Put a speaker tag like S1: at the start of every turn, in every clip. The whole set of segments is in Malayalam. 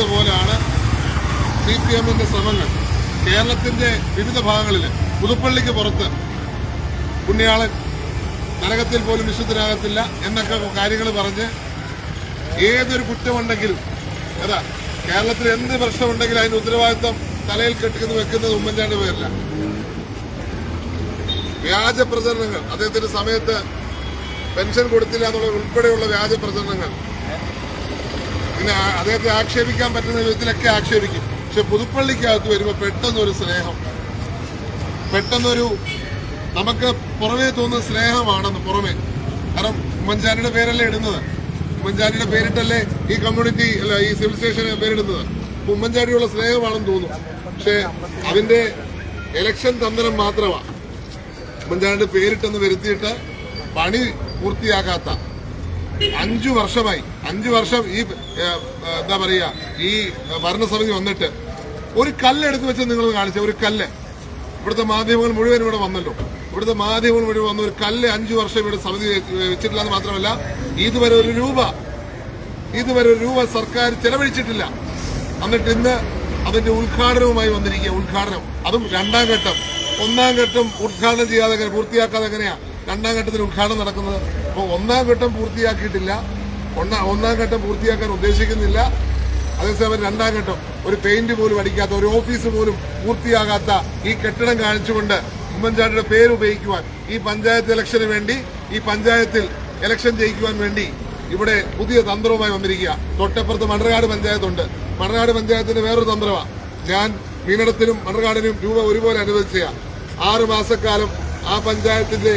S1: പറയുന്നത് പോലെയാണ് സി പി എമ്മിന്റെ ശ്രമങ്ങൾ. കേരളത്തിന്റെ വിവിധ ഭാഗങ്ങളിൽ പുതുപ്പള്ളിക്ക് പുറത്ത് പുണ്യാളൻ നരകത്തിൽ പോലും വിശുദ്ധനാകത്തില്ല എന്നൊക്കെ കാര്യങ്ങൾ പറഞ്ഞ് ഏതൊരു കുറ്റമുണ്ടെങ്കിലും അതാ കേരളത്തിൽ എന്ത് പ്രശ്നമുണ്ടെങ്കിലും അതിന്റെ ഉത്തരവാദിത്വം തലയിൽ കെട്ടിക്കുന്നു വെക്കുന്നത് ഉമ്മൻചാണ്ടി പേരില്ല. വ്യാജ പ്രചരണങ്ങൾ അദ്ദേഹത്തിന്റെ സമയത്ത് പെൻഷൻ കൊടുത്തില്ല എന്നുള്ള ഉൾപ്പെടെയുള്ള വ്യാജ പ്രചരണങ്ങൾ പിന്നെ അദ്ദേഹത്തെ ആക്ഷേപിക്കാൻ പറ്റുന്ന വിധത്തിലൊക്കെ ആക്ഷേപിക്കും. പക്ഷെ പുതുപ്പള്ളിക്കകത്ത് വരുമ്പോൾ പെട്ടെന്നൊരു സ്നേഹം. പെട്ടെന്നൊരു നമുക്ക് പുറമേ തോന്നുന്ന സ്നേഹമാണെന്ന് പുറമേ. കാരണം ഉമ്മൻചാണ്ടിയുടെ പേരല്ലേ ഇടുന്നത്? ഉമ്മൻചാണ്ടിയുടെ പേരിട്ടല്ലേ ഈ കമ്മ്യൂണിറ്റി അല്ല ഈ സിവിൽ സ്റ്റേഷന് പേരിടുന്നത്? അപ്പൊ ഉമ്മൻചാണ്ടിയുള്ള സ്നേഹമാണെന്ന് തോന്നും. പക്ഷെ അതിന്റെ എലക്ഷൻ തന്ത്രം മാത്രമാണ് ഉമ്മൻചാണ്ടിയുടെ പേരിട്ടെന്ന് വരുത്തിയിട്ട് പണി പൂർത്തിയാക്കാത്ത അഞ്ചു വർഷമായി അഞ്ചു വർഷം ഈ എന്താ പറയുക ഈ ഭരണസമിതി വന്നിട്ട് ഒരു കല്ല് എടുത്തു വെച്ച് നിങ്ങൾ കാണിച്ച ഒരു കല്ല്. ഇവിടുത്തെ മാധ്യമങ്ങൾ മുഴുവൻ ഇവിടെ വന്നല്ലോ. ഇവിടുത്തെ മാധ്യമങ്ങൾ മുഴുവൻ വന്ന ഒരു കല്ല് അഞ്ചു വർഷം ഇവിടെ സമിതി വെച്ചിട്ടില്ല എന്ന് മാത്രമല്ല ഇതുവരെ ഒരു രൂപ ഇതുവരെ ഒരു രൂപ സർക്കാർ ചെലവഴിച്ചിട്ടില്ല. എന്നിട്ട് ഇന്ന് അതിന്റെ ഉദ്ഘാടനവുമായി വന്നിരിക്കുക ഉദ്ഘാടനം. അതും രണ്ടാം ഘട്ടം. ഒന്നാം ഘട്ടം ഉദ്ഘാടനം ചെയ്യാതെ പൂർത്തിയാക്കാതെ എങ്ങനെയാ രണ്ടാം ഘട്ടത്തിൽ ഉദ്ഘാടനം നടക്കുന്നത്? അപ്പോൾ ഒന്നാം ഘട്ടം പൂർത്തിയാക്കിയിട്ടില്ല. ഒന്നാം ഒന്നാം ഘട്ടം പൂർത്തിയാക്കാൻ ഉദ്ദേശിക്കുന്നില്ല. അതേസമയം രണ്ടാം ഘട്ടം ഒരു പെയിന്റ് പോലും അടിക്കാത്ത ഒരു ഓഫീസ് പോലും പൂർത്തിയാകാത്ത ഈ കെട്ടിടം കാണിച്ചുകൊണ്ട് ഉമ്മൻചാണ്ടിയുടെ പേര് ഉപയോഗിക്കുവാൻ ഈ പഞ്ചായത്ത് ഇലക്ഷന് വേണ്ടി ഈ പഞ്ചായത്തിൽ ഇലക്ഷൻ ജയിക്കുവാൻ വേണ്ടി ഇവിടെ പുതിയ തന്ത്രവുമായി വന്നിരിക്കുക. തൊട്ടപ്പുറത്ത് മണർകാട് പഞ്ചായത്തുണ്ട്. മണർകാട് പഞ്ചായത്തിന്റെ വേറൊരു തന്ത്രമാണ് ഞാൻ മീനടത്തിനും മണർകാടിനും രൂപ ഒരുപോലെ അനുവദിച്ച ആറ് മാസക്കാലം ആ പഞ്ചായത്തിന്റെ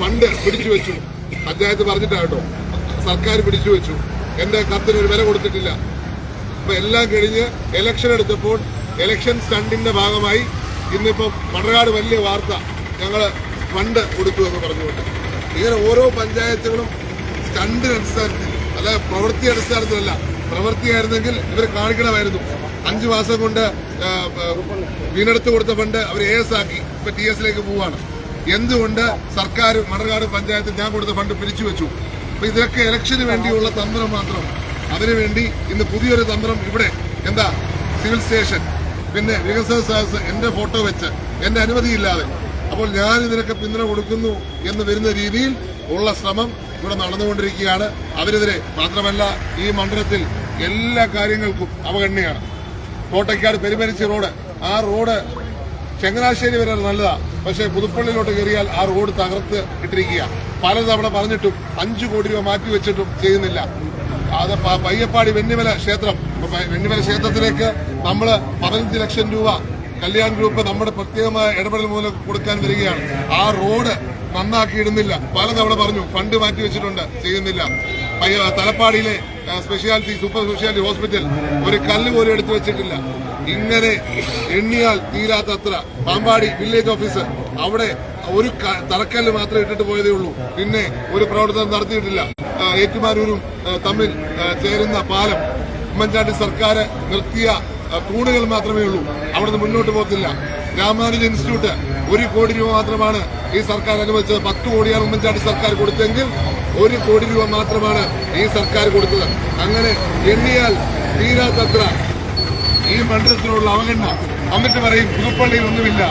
S1: ഫണ്ട് പിടിച്ചു വെച്ചു. പഞ്ചായത്ത് പറഞ്ഞിട്ടാട്ടോ സർക്കാർ പിടിച്ചു വെച്ചു. എന്റെ കത്തിന് ഒരു വില കൊടുത്തിട്ടില്ല. അപ്പൊ എല്ലാം കഴിഞ്ഞ് ഇലക്ഷൻ എടുത്തപ്പോൾ ഇലക്ഷൻ സ്റ്റണ്ടിന്റെ ഭാഗമായി ഇന്നിപ്പോ മണർകാട് വലിയ വാർത്ത ഞങ്ങൾ ഫണ്ട് കൊടുത്തു എന്ന് പറഞ്ഞുകൊണ്ട്. ഇങ്ങനെ ഓരോ പഞ്ചായത്തുകളും സ്റ്റണ്ടിന് അടിസ്ഥാനത്തിൽ അല്ല പ്രവൃത്തി അടിസ്ഥാനത്തിലല്ല പ്രവൃത്തിയായിരുന്നെങ്കിൽ ഇവർ കാണിക്കണമായിരുന്നു. അഞ്ചു മാസം കൊണ്ട് വീണെടുത്ത് കൊടുത്ത ഫണ്ട് അവർ എ എസ് ആക്കി. ഇപ്പൊ ടി എസിലേക്ക് പോവാണ്. എന്തുകൊണ്ട് സർക്കാർ മണർകാട് പഞ്ചായത്ത് ഞാൻ കൊടുത്ത ഫണ്ട് പിരിച്ചു വെച്ചു? അപ്പൊ ഇതൊക്കെ ഇലക്ഷന് വേണ്ടിയുള്ള തന്ത്രം മാത്രം. അതിനുവേണ്ടി ഇന്ന് പുതിയൊരു തന്ത്രം ഇവിടെ എന്താ സിവിൽ സ്റ്റേഷൻ പിന്നെ വികസന സദസ് എന്റെ ഫോട്ടോ വെച്ച് എന്റെ അനുമതിയില്ലാതെ. അപ്പോൾ ഞാൻ ഇതിനൊക്കെ പിന്തുണ കൊടുക്കുന്നു എന്ന് വരുന്ന രീതിയിൽ ഉള്ള ശ്രമം ഇവിടെ നടന്നുകൊണ്ടിരിക്കുകയാണ്. അതിനെതിരെ മാത്രമല്ല ഈ മണ്ഡലത്തിൽ എല്ലാ കാര്യങ്ങൾക്കും അവഗണനയാണ്. കോട്ടയ്ക്കാട് പെരുമരിച്ച റോഡ് ആ റോഡ് ചങ്ങനാശ്ശേരി വരെ നല്ലതാണ് പക്ഷേ പുതുപ്പള്ളിയിലോട്ട് കയറിയാൽ ആ റോഡ് തകർത്ത് ഇട്ടിരിക്കുക. പലതവണ പറഞ്ഞിട്ടും അഞ്ചു കോടി രൂപ മാറ്റി വെച്ചിട്ടും ചെയ്യുന്നില്ല. അത് പയ്യപ്പാടി വെണ്ണിമല ക്ഷേത്രം. വെണ്ണിമല ക്ഷേത്രത്തിലേക്ക് നമ്മൾ പതിനഞ്ച് ലക്ഷം രൂപ കല്യാൺ ഗ്രൂപ്പ് നമ്മുടെ പ്രത്യേകമായ ഇടപെടൽ മൂലം കൊടുക്കാൻ വരികയാണ്. ആ റോഡ് നന്നാക്കിയിടുന്നില്ല. പലതവണ പറഞ്ഞു ഫണ്ട് മാറ്റി വെച്ചിട്ടുണ്ട് ചെയ്യുന്നില്ല. തലപ്പാടിയിലെ സ്പെഷ്യാലിറ്റി സൂപ്പർ സ്പെഷ്യാലിറ്റി ഹോസ്പിറ്റൽ ഒരു കല്ല് പോലും എടുത്തു വെച്ചിട്ടില്ല. ഇങ്ങനെ എണ്ണിയാൽ തീരാത്തത്ര. പാമ്പാടി വില്ലേജ് ഓഫീസർ അവിടെ ഒരു തറക്കല്ല് മാത്രമേ ഇട്ടിട്ട് പോയതേ ഉള്ളൂ. പിന്നെ ഒരു പ്രവർത്തനം നടത്തിയിട്ടില്ല. ഏറ്റുമാരൂരും തമ്മിൽ ചേരുന്ന പാലം ഉമ്മൻചാണ്ടി സർക്കാർ നിർത്തിയ തൂണുകൾ മാത്രമേ ഉള്ളൂ. അവിടുന്ന് മുന്നോട്ട് പോകത്തില്ല. രാമാനുജ ഇൻസ്റ്റിറ്റ്യൂട്ട് ഒരു കോടി രൂപ മാത്രമാണ് ഈ സർക്കാർ അനുവദിച്ചത്. പത്ത് കോടിയാണ് ഉമ്മൻചാണ്ടി സർക്കാർ കൊടുത്തെങ്കിൽ ഒരു കോടി രൂപ മാത്രമാണ് ഈ സർക്കാർ കൊടുത്തത്. അങ്ങനെ എണ്ണിയാൽ തീരാത്തത്ര. ഈ മണ്ഡലത്തിലുള്ള അവഗണന എന്നിട്ട് പറയും പുതുപ്പള്ളിയിൽ ഒന്നുമില്ല.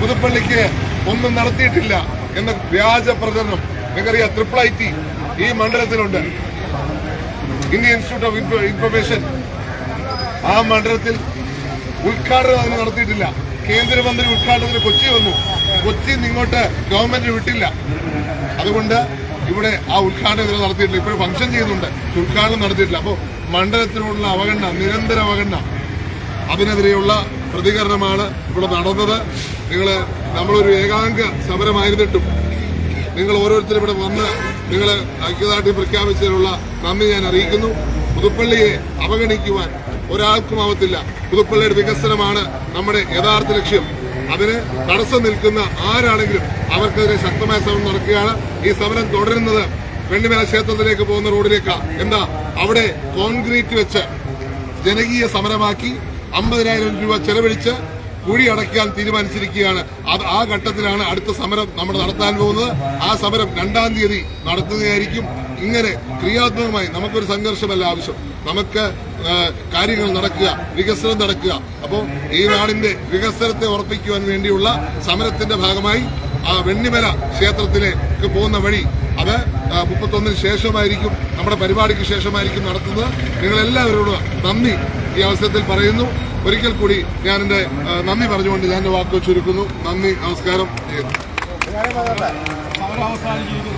S1: പുതുപ്പള്ളിക്ക് ഒന്നും നടത്തിയിട്ടില്ല എന്ന വ്യാജ പ്രചരണം. നിങ്ങൾക്കറിയാം ട്രിപ്പിൾ ഐ ടി ഈ മണ്ഡലത്തിലുണ്ട്. Indian institute of information. ആ മണ്ഡലത്തിൽ ഉദ്ഘാടനം അതിന് നടത്തിയിട്ടില്ല. കേന്ദ്രമന്ത്രി ഉദ്ഘാടനത്തിന് കൊച്ചി വന്നു. കൊച്ചി നിങ്ങോട്ട് ഗവൺമെന്റ് വിട്ടില്ല. അതുകൊണ്ട് ഇവിടെ ആ ഉദ്ഘാടനം ഇതിൽ നടത്തിയിട്ടില്ല. ഇപ്പോഴും ഫംഗ്ഷൻ ചെയ്യുന്നുണ്ട്. ഉദ്ഘാടനം നടത്തിയിട്ടില്ല. അപ്പോൾ മണ്ഡലത്തിലുള്ള അവഗണന നിരന്തര അവഗണന അതിനെതിരെയുള്ള പ്രതികരണമാണ് ഇവിടെ നടന്നത്. നിങ്ങൾ നമ്മളൊരു ഏകാംഗ സമരമായിരുന്നിട്ടും നിങ്ങൾ ഓരോരുത്തരും ഇവിടെ വന്ന് നിങ്ങൾ ഐക്യദാർഢ്യം പ്രഖ്യാപിച്ചതിനുള്ള നന്ദി ഞാൻ അറിയിക്കുന്നു. പുതുപ്പള്ളിയെ അവഗണിക്കുവാൻ ഒരാൾക്കും ആവത്തില്ല. പുതുപ്പള്ളിയുടെ വികസനമാണ് നമ്മുടെ യഥാർത്ഥ ലക്ഷ്യം. അതിന് തടസ്സം നിൽക്കുന്ന ആരാണെങ്കിലും അവർക്കെതിരെ ശക്തമായ സമരം നടക്കുകയാണ്. ഈ സമരം തുടരുന്നത് വെണ്ണിമല ക്ഷേത്രത്തിലേക്ക് പോകുന്ന റോഡിലേക്കാണ് എന്താ? അവിടെ കോൺക്രീറ്റ് വെച്ച് ജനകീയ സമരമാക്കി അമ്പതിനായിരം രൂപ ചെലവഴിച്ച് കുഴി അടയ്ക്കാൻ തീരുമാനിച്ചിരിക്കുകയാണ്. അത് ആ ഘട്ടത്തിലാണ് അടുത്ത സമരം നമ്മൾ നടത്താൻ പോകുന്നത്. ആ സമരം രണ്ടാം തീയതി നടത്തുകയായിരിക്കും ഇങ്ങനെ ക്രിയാത്മകമായി നമുക്കൊരു സംഘർഷമല്ല ആവശ്യം. നമുക്ക് കാര്യങ്ങൾ നടക്കുക വികസനം നടക്കുക. അപ്പോൾ ഈ നാടിന്റെ വികസനത്തെ ഉറപ്പിക്കുവാൻ വേണ്ടിയുള്ള സമരത്തിന്റെ ഭാഗമായി ആ വെണ്ണിമല ക്ഷേത്രത്തിലേക്ക് പോകുന്ന വഴി അത് മുപ്പത്തൊന്നിന് ശേഷമായിരിക്കും നമ്മുടെ പരിപാടിക്ക് ശേഷമായിരിക്കും നടത്തുന്നത്. നിങ്ങളെല്ലാവരോടും നന്ദി. ഈ അവസരത്തിൽ പറയുന്നു. ഒരിക്കൽ കൂടി ഞാൻ എന്റെ നന്ദി പറഞ്ഞുകൊണ്ട് ഞാൻ വാക്കുകൾ ചുരുക്കുന്നു. നന്ദി നമസ്കാരം.
S2: അവസാനിച്ചിരിക്കുന്നു